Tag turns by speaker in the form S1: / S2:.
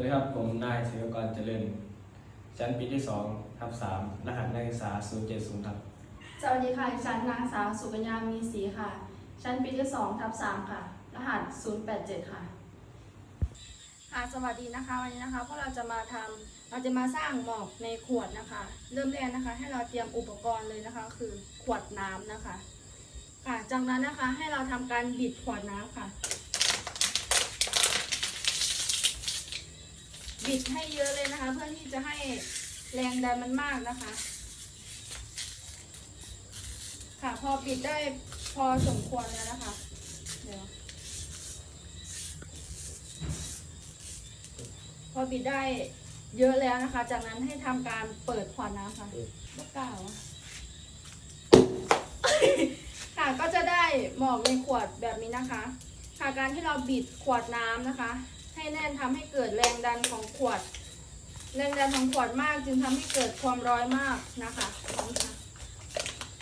S1: วัสดีครับ ผมนายศิวกรเจริญ ชั้นปีที่2ทับ3รหัสนักศึกษา 070ครับ
S2: สวัสดีค่ะดิฉันนางสาวสุกัญญามีศรีค่ะ ชั้นปีที่2ทับ3ค่ะ รหัส 087 ค่ะค่ะสวัสดีนะคะวันนี้นะคะพวกเราจะมาทำเราจะมาสร้างหมอกในขวดนะคะ เริ่มแรกนะคะ ให้เราเตรียมอุปกรณ์เลยนะคะ คือขวดน้ำนะคะ ค่ะจากนั้นนะคะให้เราทำการบิดขวดน้ำค่ะ บิดให้เยอะเลยนะคะ เพื่อที่จะให้แรงดันมันมากนะคะ ค่ะพอปิดได้พอสมควรแล้วนะคะเดี๋ยวพอปิดได้เยอะแล้วนะคะ จากนั้นให้ทำการเปิดขวดน้ำค่ะลูกเก้าวค่ะก็จะได้หมอกในขวดแบบนี้นะคะ ค่ะการที่เราบิดขวดน้ำนะคะ ให้แน่นทำให้เกิดแรงดันของขวด แรงดันของขวดมากจึงทำให้เกิดความร้อยมากนะคะขอบคุณค่ะ